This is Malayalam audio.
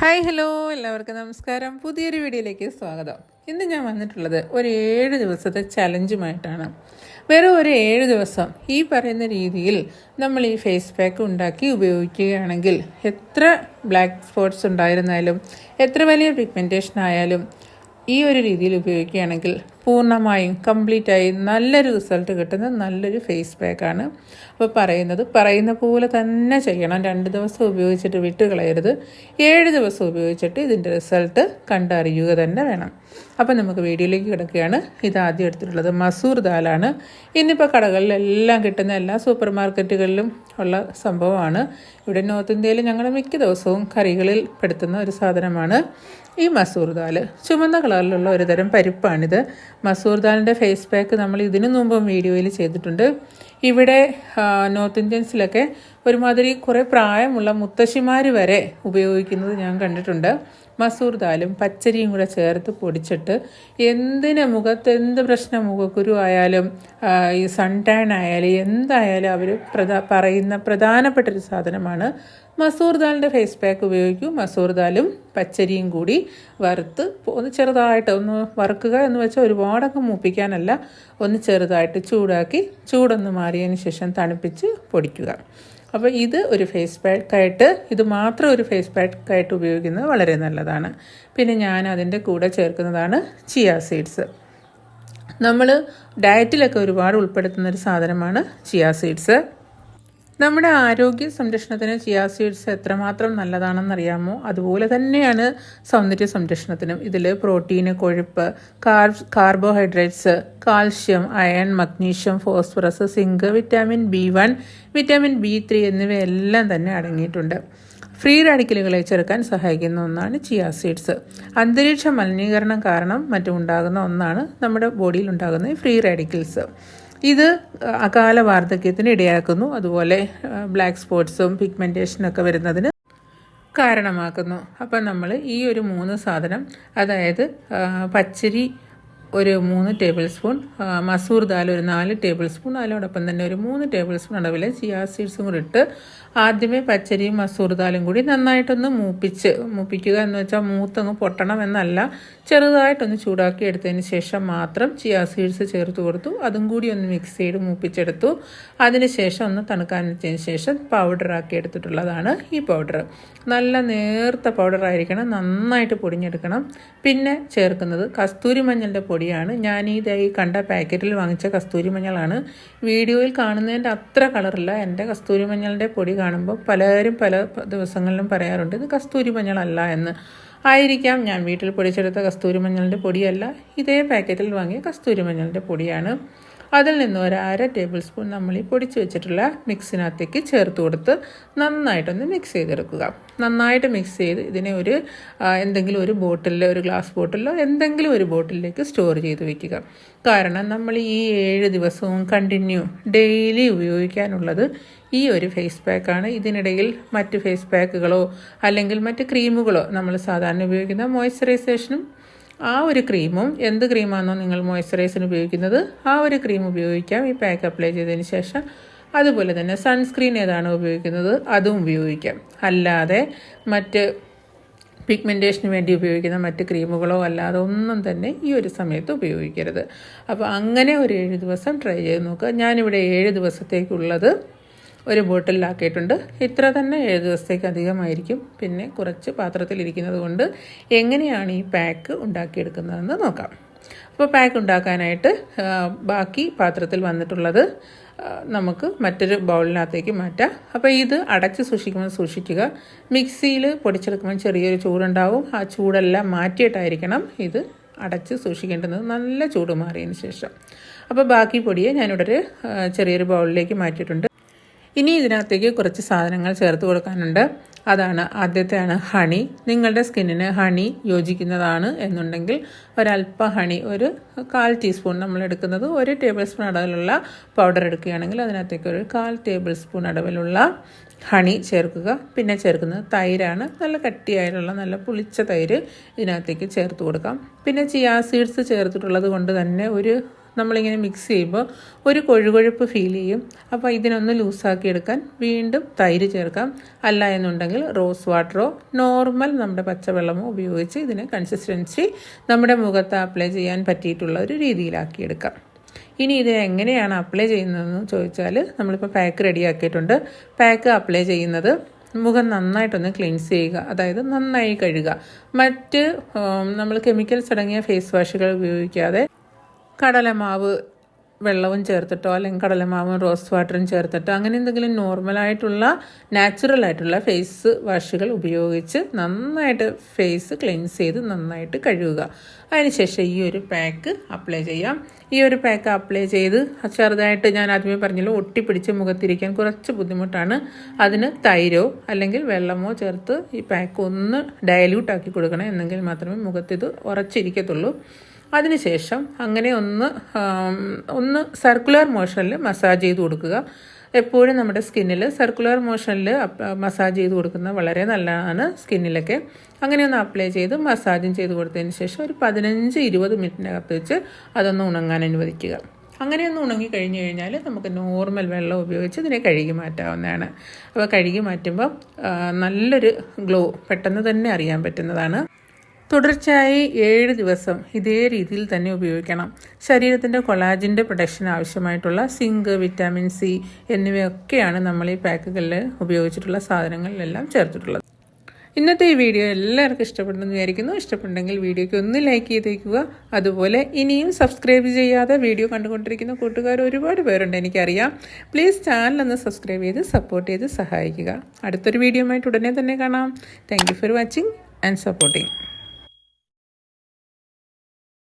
ഹായ് ഹലോ എല്ലാവർക്കും നമസ്കാരം. പുതിയൊരു വീഡിയോയിലേക്ക് സ്വാഗതം. ഇന്ന് ഞാൻ വന്നിട്ടുള്ളത് ഒരു ഏഴ് ദിവസത്തെ ചലഞ്ചുമായിട്ടാണ് വെറും ഒരു ഏഴ് ദിവസം ഈ പറയുന്ന രീതിയിൽ നമ്മൾ ഈ ഫേസ് പാക്ക് ഉണ്ടാക്കി ഉപയോഗിക്കുകയാണെങ്കിൽ എത്ര ബ്ലാക്ക് സ്പോട്ട്സ് ഉണ്ടായിരുന്നാലും എത്ര വലിയ പിഗ്മെന്റേഷൻ ആയാലും ഈ ഒരു രീതിയിൽ ഉപയോഗിക്കുകയാണെങ്കിൽ പൂർണമായും കംപ്ലീറ്റ് ആയി നല്ലൊരു റിസൾട്ട് കിട്ടുന്ന നല്ലൊരു ഫേസ് പാക്കാണ് അപ്പോൾ പറയുന്നത് പറയുന്ന പോലെ തന്നെ ചെയ്യണം. രണ്ട് ദിവസം ഉപയോഗിച്ചിട്ട് വിട്ട് കളയരുത് ഏഴ് ദിവസം ഉപയോഗിച്ചിട്ട് ഇതിന്റെ റിസൾട്ട് കണ്ടറിയുക തന്നെ വേണം. അപ്പോൾ നമുക്ക് വീഡിയോയിലേക്ക് കിടക്കുകയാണ്. ഇത് ആദ്യം എടുത്തിട്ടുള്ളത് മസൂർ ദാലാണ്. ഇന്നിപ്പോൾ കടകളിലെല്ലാം കിട്ടുന്ന എല്ലാ സൂപ്പർ മാർക്കറ്റുകളിലും ഉള്ള സംഭവമാണ്. ഇവിടെ നോർത്ത് ഇന്ത്യയിൽ ഞങ്ങൾ മിക്ക ദിവസവും കറികളിൽ പെടുത്തുന്ന ഒരു സാധനമാണ് ഈ മസൂർ ദാൽ ചുമന്ന കളറിലുള്ള ഒരു തരം പരിപ്പാണിത്. മസൂർ ദാലിന്റെ ഫേസ് പാക്ക് നമ്മൾ ഇതിനു മുമ്പും വീഡിയോയിൽ ചെയ്തിട്ടുണ്ട്. ഇവിടെ നോർത്ത് ഇന്ത്യൻസിലൊക്കെ ഒരുമാതിരി കുറേ പ്രായമുള്ള മുത്തശ്ശിമാർ വരെ ഉപയോഗിക്കുന്നത് ഞാൻ കണ്ടിട്ടുണ്ട്. മസൂർ ദാലും പച്ചരിയും കൂടെ ചേർത്ത് പൊടിച്ചിട്ട് എന്തിന് മുഖത്ത് എന്ത് പ്രശ്നം മുഖക്കുരു ആയാലും ഈ സൺ ടാൻ ആയാലും എന്തായാലും അവർ പ്രധാ പറയുന്ന പ്രധാനപ്പെട്ട ഒരു സാധനമാണ് മസൂർ ദാലിന്റെ ഫേസ് പാക്ക് ഉപയോഗിക്കൂ. മസൂർ ദാലും പച്ചരിയും കൂടി വറുത്ത് ഒന്ന് ചെറുതായിട്ട് ഒന്ന് വറുക്കുക എന്ന് വെച്ചാൽ ഒരുപാടൊക്കെ മൂപ്പിക്കാനല്ല. ഒന്ന് ചെറുതായിട്ട് ചൂടാക്കി ചൂടൊന്ന് മാറിയതിന് ശേഷം തണുപ്പിച്ച് പൊടിക്കുക. അപ്പോൾ ഇത് ഒരു ഫേസ് പാക്കായിട്ട് ഇത് മാത്രം ഒരു ഫേസ് പാക്കായിട്ട് ഉപയോഗിക്കുന്നത് വളരെ നല്ലതാണ്. പിന്നെ ഞാൻ അതിന്റെ കൂടെ ചേർക്കുന്നതാണ് ചിയ സീഡ്സ് നമ്മൾ ഡയറ്റിലൊക്കെ ഒരുപാട് ഉൾപ്പെടുത്തുന്ന ഒരു സാധനമാണ് ചിയ സീഡ്സ് നമ്മുടെ ആരോഗ്യ സംരക്ഷണത്തിന് ചിയാ സീഡ്സ് എത്രമാത്രം നല്ലതാണെന്നറിയാമോ? അതുപോലെ തന്നെയാണ് സൗന്ദര്യ സംരക്ഷണത്തിനും. ഇതിൽ പ്രോട്ടീന് കൊഴുപ്പ് carb carbohydrates calcium iron magnesium phosphorus zinc vitamin B one vitamin B three എന്നിവയെല്ലാം തന്നെ അടങ്ങിയിട്ടുണ്ട്. ഫ്രീ റാഡിക്കലുകളെ ചെറുക്കാൻ സഹായിക്കുന്ന ഒന്നാണ് ചിയാ സീഡ്സ്. അന്തരീക്ഷ മലിനീകരണം കാരണം മറ്റും ഉണ്ടാകുന്ന ഒന്നാണ് നമ്മുടെ ബോഡിയിൽ ഉണ്ടാകുന്ന ഫ്രീ റാഡിക്കൽസ്. ഇത് അകാല വാർദ്ധക്യത്തിന് ഇടയാക്കുന്നു. അതുപോലെ ബ്ലാക്ക് സ്പോട്ട്സും പിഗ്മെന്റേഷനൊക്കെ വരുന്നതിന് കാരണമാക്കുന്നു. അപ്പം നമ്മൾ ഈ ഒരു മൂന്ന് സാധനം അതായത് പച്ചരി ഒരു മൂന്ന് ടേബിൾ സ്പൂൺ മസൂർ ദാൽ ഒരു നാല് ടേബിൾ സ്പൂൺ അതിനോടൊപ്പം തന്നെ ഒരു മൂന്ന് ടേബിൾ സ്പൂൺ അളവിൽ ചിയാ സീഡ്സും കൂടി ഇട്ട് ആദ്യമേ പച്ചരിയും മസൂർ ദാലും കൂടി നന്നായിട്ടൊന്ന് മൂപ്പിച്ച് മൂപ്പിക്കുക എന്ന് വെച്ചാൽ മൂത്തങ്ങ് പൊട്ടണം എന്നല്ല ചെറുതായിട്ടൊന്ന് ചൂടാക്കി എടുത്തതിന് ശേഷം മാത്രം ചിയാ സീഡ്സ് ചേർത്ത് കൊടുത്തു. അതും കൂടി ഒന്ന് മിക്സ് ചെയ്ത് മൂപ്പിച്ചെടുത്തു. അതിന് ശേഷം ഒന്ന് തണുക്കാൻ വെച്ചതിന് ശേഷം പൗഡറാക്കി എടുത്തിട്ടുള്ളതാണ് ഈ പൗഡർ നല്ല നേർത്ത പൗഡറായിരിക്കണം നന്നായിട്ട് പൊടിഞ്ഞെടുക്കണം. പിന്നെ ചേർക്കുന്നത് കസ്തൂരി മഞ്ഞളുടെ പൊടിയാണ്. ഞാൻ ഈ ഈ കണ്ട പാക്കറ്റിൽ വാങ്ങിച്ച കസ്തൂരി മഞ്ഞളാണ്. വീഡിയോയിൽ കാണുന്നതിന്റെ അത്ര കളറില്ല. എന്റെ കസ്തൂരി മഞ്ഞളിന്റെ പൊടി കാണുമ്പോൾ പലരും പല ദിവസങ്ങളിലും പറയാറുണ്ട് ഇത് കസ്തൂരി മഞ്ഞളല്ല എന്ന്. ആയിരിക്കാം ഞാൻ വീട്ടിൽ പൊടിച്ചെടുത്ത കസ്തൂരി മഞ്ഞളിന്റെ പൊടിയല്ല. ഇതേ പാക്കറ്റിൽ വാങ്ങിയ കസ്തൂരി മഞ്ഞളിന്റെ പൊടിയാണ്. അതിൽ നിന്ന് ഒരു അര ടേബിൾ സ്പൂൺ നമ്മൾ ഈ പൊടിച്ച് വെച്ചിട്ടുള്ള മിക്സിനകത്തേക്ക് ചേർത്ത് കൊടുത്ത് നന്നായിട്ടൊന്ന് മിക്സ് ചെയ്തെടുക്കുക. നന്നായിട്ട് മിക്സ് ചെയ്ത് ഇതിനെ ഒരു എന്തെങ്കിലും ഒരു ബോട്ടിലോ ഒരു ഗ്ലാസ് ബോട്ടിലോ എന്തെങ്കിലും ഒരു ബോട്ടിലേക്ക് സ്റ്റോർ ചെയ്ത് വെക്കുക. കാരണം നമ്മൾ ഈ ഏഴ് ദിവസവും കണ്ടിന്യൂ ഡെയിലി ഉപയോഗിക്കാനുള്ളത് ഈ ഒരു ഫേസ് പാക്കാണ് ഇതിനിടയിൽ മറ്റ് ഫേസ് പാക്കുകളോ അല്ലെങ്കിൽ മറ്റ് ക്രീമുകളോ നമ്മൾ സാധാരണ ഉപയോഗിക്കുന്ന മോയ്സ്ചറൈസേഷനും ആ ഒരു ക്രീമും എന്ത് ക്രീമാണോ നിങ്ങൾ മോയ്സ്ചറൈസറിന് ഉപയോഗിക്കുന്നത് ആ ഒരു ക്രീം ഉപയോഗിക്കാം. ഈ പാക്ക് അപ്ലൈ ചെയ്തതിന് ശേഷം അതുപോലെ തന്നെ സൺസ്ക്രീൻ ഏതാണ് ഉപയോഗിക്കുന്നത് അതും ഉപയോഗിക്കാം. അല്ലാതെ മറ്റ് പിഗ്മെന്റേഷന് വേണ്ടി ഉപയോഗിക്കുന്ന മറ്റ് ക്രീമുകളോ അല്ലാതെ ഒന്നും തന്നെ ഈ ഒരു സമയത്ത് ഉപയോഗിക്കരുത്. അപ്പോൾ അങ്ങനെ ഒരു ഏഴ് ദിവസം ട്രൈ ചെയ്ത് നോക്കുക. ഞാനിവിടെ ഏഴ് ദിവസത്തേക്കുള്ളത് ഒരു ബോട്ടിലാക്കിയിട്ടുണ്ട്. ഇത്ര തന്നെ ഏഴ് ദിവസത്തേക്ക് അധികമായിരിക്കും പിന്നെ കുറച്ച് പാത്രത്തിലിരിക്കുന്നത് കൊണ്ട് എങ്ങനെയാണ് ഈ പാക്ക് ഉണ്ടാക്കിയെടുക്കുന്നതെന്ന് നോക്കാം. അപ്പോൾ പാക്ക് ഉണ്ടാക്കാനായിട്ട് ബാക്കി പാത്രത്തിൽ വന്നിട്ടുള്ളത് നമുക്ക് മറ്റൊരു ബൗളിനകത്തേക്ക് മാറ്റാം. അപ്പോൾ ഇത് അടച്ച് സൂക്ഷിക്കുമ്പോൾ സൂക്ഷിക്കുക. മിക്സിയിൽ പൊടിച്ചെടുക്കുമ്പോൾ ചെറിയൊരു ചൂടുണ്ടാവും. ആ ചൂടെല്ലാം മാറ്റിയിട്ടായിരിക്കണം ഇത് അടച്ച് സൂക്ഷിക്കേണ്ടത്. നല്ല ചൂട് മാറിയതിന് ശേഷം. അപ്പോൾ ബാക്കി പൊടിയെ ഞാനിവിടെ ഒരു ചെറിയൊരു ബൗളിലേക്ക് മാറ്റിയിട്ടുണ്ട്. ഇനി ഇതിനകത്തേക്ക് കുറച്ച് സാധനങ്ങൾ ചേർത്ത് കൊടുക്കാനുണ്ട്. അതാണ് ആദ്യത്തെയാണ് ഹണി. നിങ്ങളുടെ സ്കിന്നിന് ഹണി യോജിക്കുന്നതാണ് എന്നുണ്ടെങ്കിൽ ഒരല്പ ഹണി ഒരു കാൽ ടീസ്പൂൺ നമ്മൾ എടുക്കുന്നത് ഒരു ടേബിൾ സ്പൂൺ അളവിലുള്ള പൗഡർ എടുക്കുകയാണെങ്കിൽ അതിനകത്തേക്ക് ഒരു കാൽ ടേബിൾ സ്പൂൺ അളവിലുള്ള ഹണി ചേർക്കുക. പിന്നെ ചേർക്കുന്നത് തൈരാണ്. നല്ല കട്ടിയായിട്ടുള്ള നല്ല പുളിച്ച തൈര് ഇതിനകത്തേക്ക് ചേർത്ത് കൊടുക്കാം. പിന്നെ ചിയാ സീഡ്സ് ചേർത്തിട്ടുള്ളത് കൊണ്ട് തന്നെ ഒരു നമ്മളിങ്ങനെ മിക്സ് ചെയ്യുമ്പോൾ ഒരു കൊഴുകൊഴുപ്പ് ഫീൽ ചെയ്യും. അപ്പോൾ ഇതിനൊന്ന് ലൂസാക്കി എടുക്കാൻ വീണ്ടും തൈര് ചേർക്കാം. അല്ല എന്നുണ്ടെങ്കിൽ റോസ് വാട്ടറോ നോർമൽ നമ്മുടെ പച്ചവെള്ളമോ ഉപയോഗിച്ച് ഇതിന് കൺസിസ്റ്റൻസി നമ്മുടെ മുഖത്ത് അപ്ലൈ ചെയ്യാൻ പറ്റിയിട്ടുള്ള ഒരു രീതിയിലാക്കിയെടുക്കാം ഇനി ഇത് എങ്ങനെയാണ് അപ്ലൈ ചെയ്യുന്നതെന്ന് ചോദിച്ചാൽ നമ്മളിപ്പോൾ പാക്ക് റെഡിയാക്കിയിട്ടുണ്ട് പാക്ക് അപ്ലൈ ചെയ്യുന്നത് മുഖം നന്നായിട്ടൊന്ന് ക്ലീൻസ് ചെയ്യുക. അതായത് നന്നായി കഴുകുക. മറ്റ് നമ്മൾ കെമിക്കൽസ് അടങ്ങിയ ഫേസ് വാഷുകൾ ഉപയോഗിക്കാതെ കടലമാവ് വെള്ളവും ചേർത്തിട്ടോ അല്ലെങ്കിൽ കടലമാവും റോസ് വാട്ടറും ചേർത്തിട്ടോ അങ്ങനെ എന്തെങ്കിലും നോർമലായിട്ടുള്ള നാച്ചുറൽ ആയിട്ടുള്ള ഫേസ് വാഷുകൾ ഉപയോഗിച്ച് നന്നായിട്ട് ഫേസ് ക്ലെൻസ് ചെയ്ത് നന്നായിട്ട് കഴുകുക. അതിനുശേഷം ഈ ഒരു പാക്ക് അപ്ലൈ ചെയ്യാം. ഈ ഒരു പാക്ക് അപ്ലൈ ചെയ്ത് ചെറുതായിട്ട് ഞാൻ ആദ്യമേ പറഞ്ഞല്ലോ ഒട്ടിപ്പിടിച്ച് മുഖത്തിരിക്കാൻ കുറച്ച് ബുദ്ധിമുട്ടാണ്. അതിന് തൈരോ അല്ലെങ്കിൽ വെള്ളമോ ചേർത്ത് ഈ പാക്ക് ഒന്ന് ഡയല്യൂട്ട് ആക്കി കൊടുക്കണം എന്നെങ്കിൽ മാത്രമേ മുഖത്തിത് ഉറച്ചിരിക്കത്തുള്ളൂ. അതിനുശേഷം അങ്ങനെ ഒന്ന് ഒന്ന് സർക്കുലർ മോഷനിൽ മസാജ് ചെയ്ത് കൊടുക്കുക. എപ്പോഴും നമ്മുടെ സ്കിന്നിൽ സർക്കുലർ മോഷനിൽ മസാജ് ചെയ്ത് കൊടുക്കുന്നത് വളരെ നല്ലതാണ് സ്കിന്നിലൊക്കെ അങ്ങനെ ഒന്ന് അപ്ലൈ ചെയ്ത് മസാജും ചെയ്ത് കൊടുത്തതിന് ശേഷം ഒരു പതിനഞ്ച് ഇരുപത് മിനിറ്റിനകത്ത് വെച്ച് അതൊന്ന് ഉണങ്ങാൻ അനുവദിക്കുക. അങ്ങനെ ഒന്ന് ഉണങ്ങി കഴിഞ്ഞ് കഴിഞ്ഞാൽ നമുക്ക് നോർമൽ വെള്ളം ഉപയോഗിച്ച് ഇതിനെ കഴുകി മാറ്റാവുന്നതാണ്. അപ്പോൾ കഴുകി മാറ്റുമ്പോൾ നല്ലൊരു ഗ്ലോ പെട്ടെന്ന് തന്നെ അറിയാൻ പറ്റുന്നതാണ്. തുടർച്ചയായി ഏഴ് ദിവസം ഇതേ രീതിയിൽ തന്നെ ഉപയോഗിക്കണം. ശരീരത്തിന്റെ കൊളാജിന്റെ പ്രൊഡക്ഷൻ ആവശ്യമായിട്ടുള്ള സിങ്ക് വിറ്റാമിൻ സി എന്നിവയൊക്കെയാണ് നമ്മൾ ഈ പാക്കുകളിൽ ഉപയോഗിച്ചിട്ടുള്ള സാധനങ്ങളിലെല്ലാം ചേർത്തിട്ടുള്ളത്. ഇന്നത്തെ ഈ വീഡിയോ എല്ലാവർക്കും ഇഷ്ടപ്പെട്ടെന്ന് വിചാരിക്കുന്നു. ഇഷ്ടപ്പെട്ടെങ്കിൽ വീഡിയോയ്ക്ക് ഒന്ന് ലൈക്ക് ചെയ്തേക്കുക. അതുപോലെ ഇനിയും സബ്സ്ക്രൈബ് ചെയ്യാതെ വീഡിയോ കണ്ടുകൊണ്ടിരിക്കുന്ന കൂട്ടുകാർ ഒരുപാട് പേരുണ്ട് എനിക്കറിയാം. പ്ലീസ് ചാനൽ ഒന്ന് സബ്സ്ക്രൈബ് ചെയ്ത് സപ്പോർട്ട് ചെയ്ത് സഹായിക്കുക. അടുത്തൊരു വീഡിയോ ആയിട്ട് ഉടനെ തന്നെ കാണാം. Thank for watching and supporting